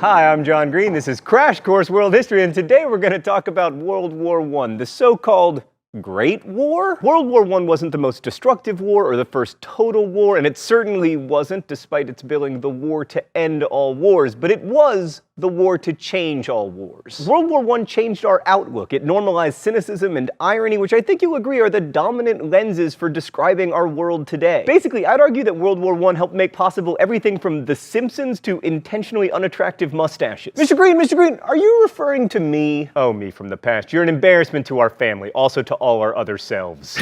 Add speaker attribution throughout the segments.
Speaker 1: Hi, I'm John Green. This is Crash Course World History, and today we're going to talk about World War I, the so called Great War? World War I wasn't the most destructive war or the first total war, and it certainly wasn't, despite its billing, the war to end all wars, but it was the war to change all wars. World War I changed our outlook. It normalized cynicism and irony, which I think you'll agree are the dominant lenses for describing our world today. Basically, I'd argue that World War I helped make possible everything from The Simpsons to intentionally unattractive mustaches. Mr. Green, Mr. Green, are you referring to me? Oh, me from the past. You're an embarrassment to our family, also to all our other selves.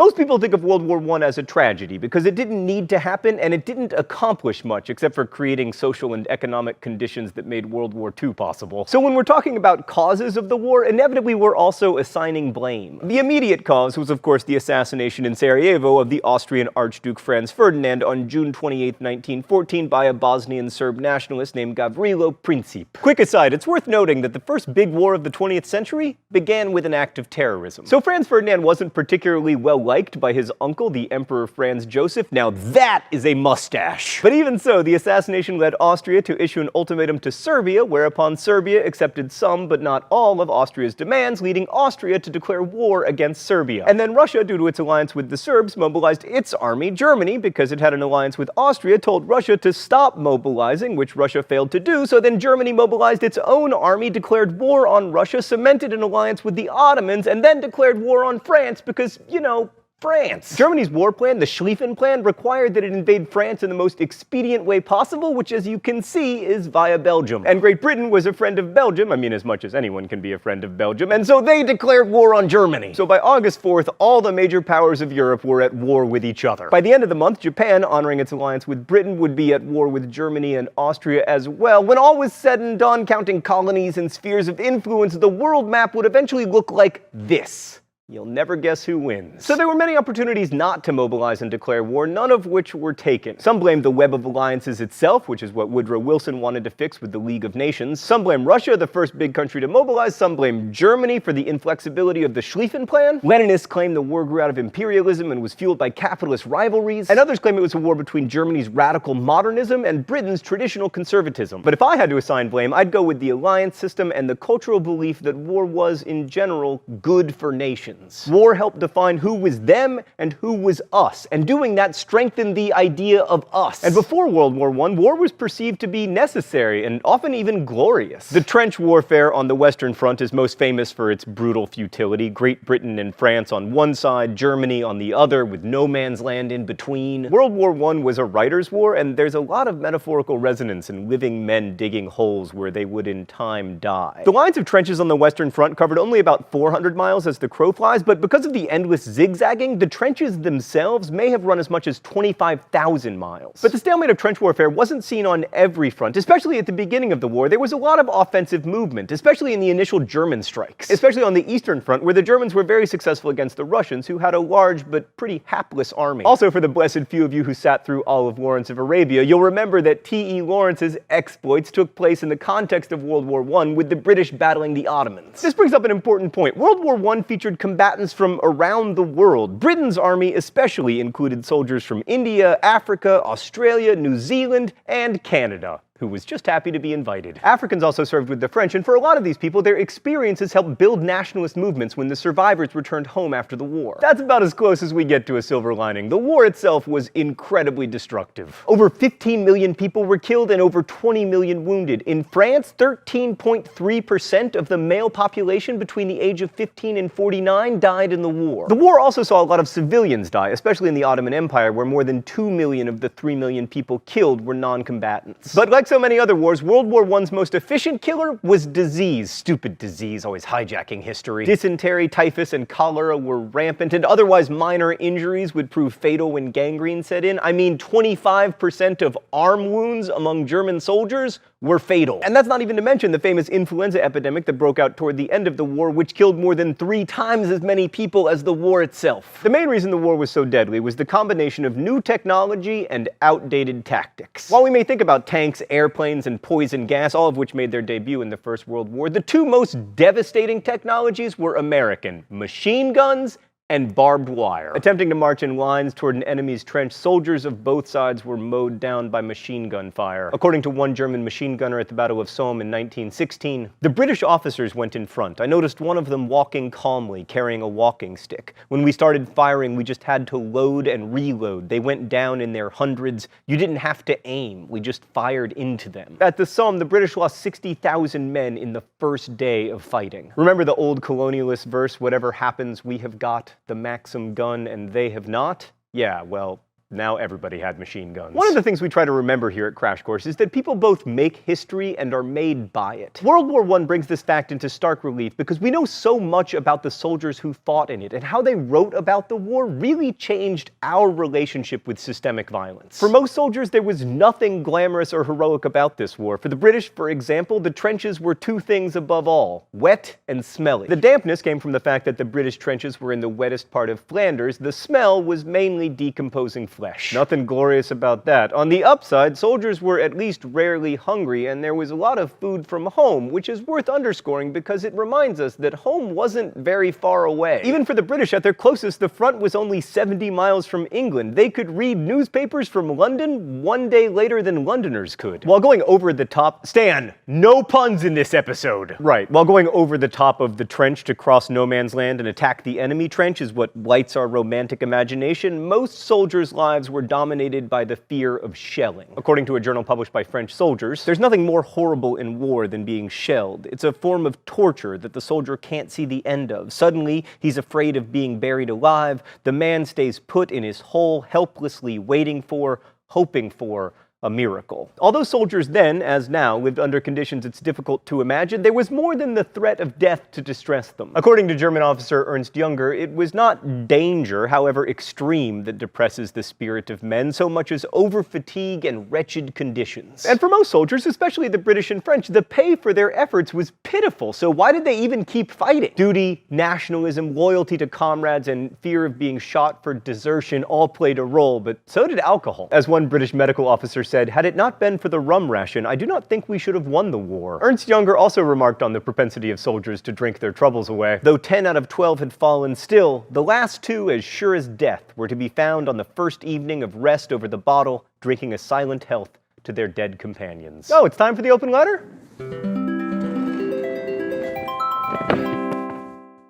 Speaker 1: Most people think of World War I as a tragedy because it didn't need to happen and it didn't accomplish much except for creating social and economic conditions that made World War II possible. So when we're talking about causes of the war, inevitably we're also assigning blame. The immediate cause was, of course, the assassination in Sarajevo of the Austrian Archduke Franz Ferdinand on June 28, 1914, by a Bosnian Serb nationalist named Gavrilo Princip. Quick aside, it's worth noting that the first big war of the 20th century began with an act of terrorism. So Franz Ferdinand wasn't particularly well liked by his uncle, the Emperor Franz Joseph. Now that is a mustache. But even so, the assassination led Austria to issue an ultimatum to Serbia, whereupon Serbia accepted some but not all of Austria's demands, leading Austria to declare war against Serbia. And then Russia, due to its alliance with the Serbs, mobilized its army. Germany, because it had an alliance with Austria, told Russia to stop mobilizing, which Russia failed to do. So then Germany mobilized its own army, declared war on Russia, cemented an alliance with the Ottomans, and then declared war on France because, you know, France. Germany's war plan, the Schlieffen Plan, required that it invade France in the most expedient way possible, which, as you can see, is via Belgium. And Great Britain was a friend of Belgium, I mean, as much as anyone can be a friend of Belgium, and so they declared war on Germany. So by August 4th, all the major powers of Europe were at war with each other. By the end of the month, Japan, honoring its alliance with Britain, would be at war with Germany and Austria as well. When all was said and done, counting colonies and spheres of influence, the world map would eventually look like this. You'll never guess who wins. So there were many opportunities not to mobilize and declare war, none of which were taken. Some blamed the web of alliances itself, which is what Woodrow Wilson wanted to fix with the League of Nations. Some blame Russia, the first big country to mobilize. Some blame Germany for the inflexibility of the Schlieffen Plan. Leninists claim the war grew out of imperialism and was fueled by capitalist rivalries. And others claim it was a war between Germany's radical modernism and Britain's traditional conservatism. But if I had to assign blame, I'd go with the alliance system and the cultural belief that war was, in general, good for nations. War helped define who was them and who was us, and doing that strengthened the idea of us. And before World War I, war was perceived to be necessary and often even glorious. The trench warfare on the Western Front is most famous for its brutal futility. Great Britain and France on one side, Germany on the other, with no man's land in between. World War I was a writer's war, and there's a lot of metaphorical resonance in living men digging holes where they would in time die. The lines of trenches on the Western Front covered only about 400 miles as the crow flies but because of the endless zigzagging, the trenches themselves may have run as much as 25,000 miles. But the stalemate of trench warfare wasn't seen on every front, especially at the beginning of the war. There was a lot of offensive movement, especially in the initial German strikes, especially on the Eastern Front, where the Germans were very successful against the Russians, who had a large but pretty hapless army. Also, for the blessed few of you who sat through all of Lawrence of Arabia, you'll remember that T.E. Lawrence's exploits took place in the context of World War I, with the British battling the Ottomans. This brings up an important point. World War I featured combat combatants from around the world. Britain's army especially included soldiers from India, Africa, Australia, New Zealand, and Canada who was just happy to be invited. Africans also served with the French, and for a lot of these people, their experiences helped build nationalist movements when the survivors returned home after the war. That's about as close as we get to a silver lining. The war itself was incredibly destructive. Over 15 million people were killed and over 20 million wounded. In France, 13.3% of the male population between the age of 15 and 49 died in the war. The war also saw a lot of civilians die, especially in the Ottoman Empire, where more than 2 million of the 3 million people killed were non-combatants. But like so many other wars, World War I's most efficient killer was disease. Stupid disease, always hijacking history. Dysentery, typhus, and cholera were rampant, and otherwise minor injuries would prove fatal when gangrene set in. I mean, 25% of arm wounds among German soldiers were fatal. And that's not even to mention the famous influenza epidemic that broke out toward the end of the war, which killed more than three times as many people as the war itself. The main reason the war was so deadly was the combination of new technology and outdated tactics. While we may think about tanks, airplanes, and poison gas, all of which made their debut in the First World War, the two most devastating technologies were American machine guns and barbed wire. Attempting to march in lines toward an enemy's trench, soldiers of both sides were mowed down by machine gun fire. According to one German machine gunner at the Battle of Somme in 1916, the British officers went in front. I noticed one of them walking calmly, carrying a walking stick. When we started firing, we just had to load and reload. They went down in their hundreds. You didn't have to aim, we just fired into them. At the Somme, the British lost 60,000 men in the first day of fighting. Remember the old colonialist verse, whatever happens, we have got the Maxim gun and they have not? Yeah, well, now everybody had machine guns. One of the things we try to remember here at Crash Course is that people both make history and are made by it. World War I brings this fact into stark relief because we know so much about the soldiers who fought in it, and how they wrote about the war really changed our relationship with systemic violence. For most soldiers, there was nothing glamorous or heroic about this war. For the British, for example, the trenches were two things above all wet and smelly. The dampness came from the fact that the British trenches were in the wettest part of Flanders. The smell was mainly decomposing flesh. Nothing glorious about that. On the upside, soldiers were at least rarely hungry, and there was a lot of food from home, which is worth underscoring because it reminds us that home wasn't very far away. Even for the British at their closest, the front was only 70 miles from England. They could read newspapers from London one day later than Londoners could. While going over the top, Stan, no puns in this episode. Right, while going over the top of the trench to cross no man's land and attack the enemy trench is what lights our romantic imagination, most soldiers' lives were dominated by the fear of shelling. According to a journal published by French soldiers, there's nothing more horrible in war than being shelled. It's a form of torture that the soldier can't see the end of. Suddenly, he's afraid of being buried alive. The man stays put in his hole, helplessly waiting for, hoping for, a miracle. Although soldiers then, as now, lived under conditions it's difficult to imagine, there was more than the threat of death to distress them. According to German officer Ernst Junger, it was not danger, however extreme, that depresses the spirit of men so much as overfatigue and wretched conditions. And for most soldiers, especially the British and French, the pay for their efforts was pitiful, so why did they even keep fighting? Duty, nationalism, loyalty to comrades, and fear of being shot for desertion all played a role, but so did alcohol. As one British medical officer said, had it not been for the rum ration, I do not think we should have won the war. Ernst Junger also remarked on the propensity of soldiers to drink their troubles away. Though 10 out of 12 had fallen still, the last two, as sure as death, were to be found on the first evening of rest over the bottle, drinking a silent health to their dead companions. Oh, it's time for the open letter?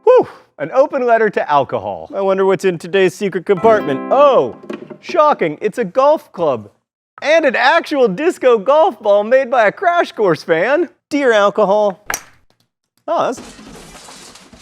Speaker 1: Whew! An open letter to alcohol. I wonder what's in today's secret compartment. Oh, shocking, it's a golf club and an actual disco golf ball made by a Crash Course fan. Dear alcohol. Oh.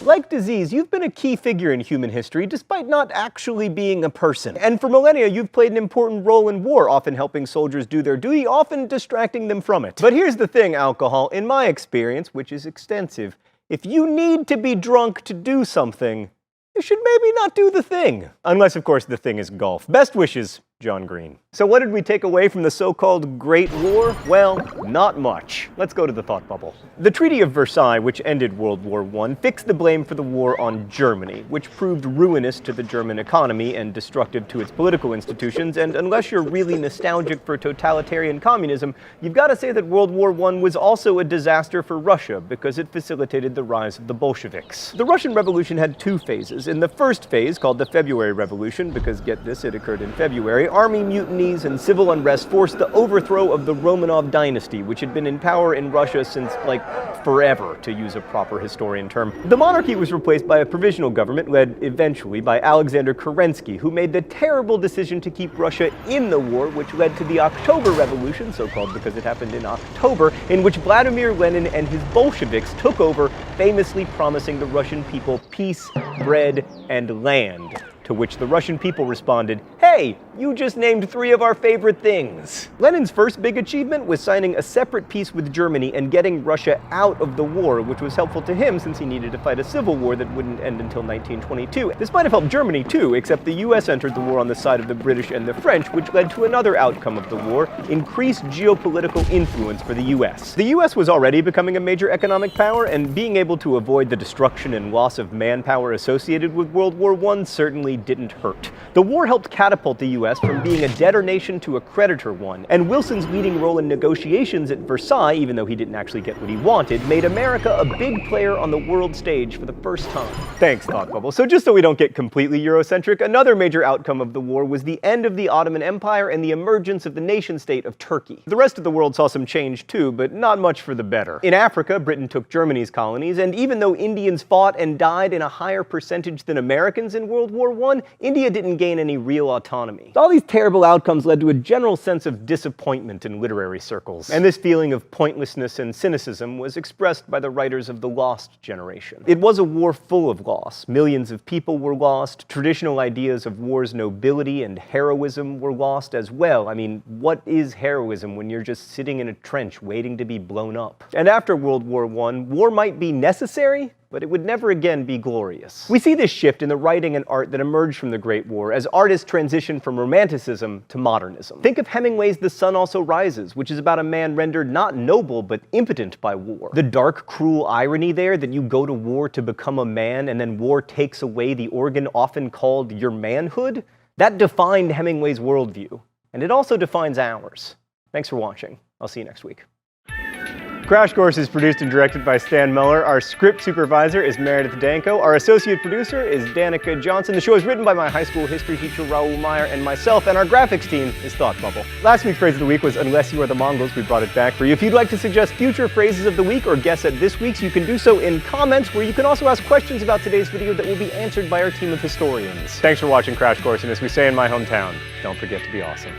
Speaker 1: Like disease, you've been a key figure in human history despite not actually being a person. And for millennia, you've played an important role in war, often helping soldiers do their duty, often distracting them from it. But here's the thing, alcohol, in my experience, which is extensive, if you need to be drunk to do something, you should maybe not do the thing. Unless, of course, the thing is golf. Best wishes, John Green. So, what did we take away from the so called Great War? Well, not much. Let's go to the thought bubble. The Treaty of Versailles, which ended World War I, fixed the blame for the war on Germany, which proved ruinous to the German economy and destructive to its political institutions. And unless you're really nostalgic for totalitarian communism, you've got to say that World War I was also a disaster for Russia because it facilitated the rise of the Bolsheviks. The Russian Revolution had two phases. In the first phase, called the February Revolution, because get this, it occurred in February, army mutinies and civil unrest forced the overthrow of the Romanov dynasty, which had been in power in Russia since, like, forever, to use a proper historian term. The monarchy was replaced by a provisional government led eventually by Alexander Kerensky, who made the terrible decision to keep Russia in the war, which led to the October Revolution, so called because it happened in October, in which Vladimir Lenin and his Bolsheviks took over, famously promising the Russian people peace, bread, and land. To which the Russian people responded, Hey, you just named three of our favorite things. Lenin's first big achievement was signing a separate peace with Germany and getting Russia out of the war, which was helpful to him since he needed to fight a civil war that wouldn't end until 1922. This might have helped Germany too, except the US entered the war on the side of the British and the French, which led to another outcome of the war increased geopolitical influence for the US. The US was already becoming a major economic power, and being able to avoid the destruction and loss of manpower associated with World War I certainly didn't hurt. The war helped catapult the US from being a debtor nation to a creditor one, and Wilson's leading role in negotiations at Versailles, even though he didn't actually get what he wanted, made America a big player on the world stage for the first time. Thanks, Thought Bubble. So just so we don't get completely Eurocentric, another major outcome of the war was the end of the Ottoman Empire and the emergence of the nation state of Turkey. The rest of the world saw some change too, but not much for the better. In Africa, Britain took Germany's colonies, and even though Indians fought and died in a higher percentage than Americans in World War I, India didn't gain any real autonomy. All these terrible outcomes led to a general sense of disappointment in literary circles, and this feeling of pointlessness and cynicism was expressed by the writers of the Lost generation. It was a war full of loss. Millions of people were lost, traditional ideas of war's nobility and heroism were lost as well. I mean, what is heroism when you're just sitting in a trench waiting to be blown up? And after World War I, war might be necessary, but it would never again be glorious. We see this shift in the writing and art that emerged from the Great War as artists transitioned from Romanticism to modernism. Think of Hemingway's The Sun Also Rises, which is about a man rendered not noble but impotent by war. The dark, cruel irony there that you go to war to become a man and then war takes away the organ often called your manhood, that defined Hemingway's worldview. And it also defines ours. Thanks for watching. I'll see you next week. Crash Course is produced and directed by Stan Muller. Our script supervisor is Meredith Danko. Our associate producer is Danica Johnson. The show is written by my high school history teacher Raoul Meyer and myself, and our graphics team is Thought Bubble. Last week's phrase of the week was Unless You Are the Mongols. We brought it back for you. If you'd like to suggest future phrases of the week or guess at this week's, you can do so in comments, where you can also ask questions about today's video that will be answered by our team of historians. Thanks for watching Crash Course, and as we say in my hometown, don't forget to be awesome.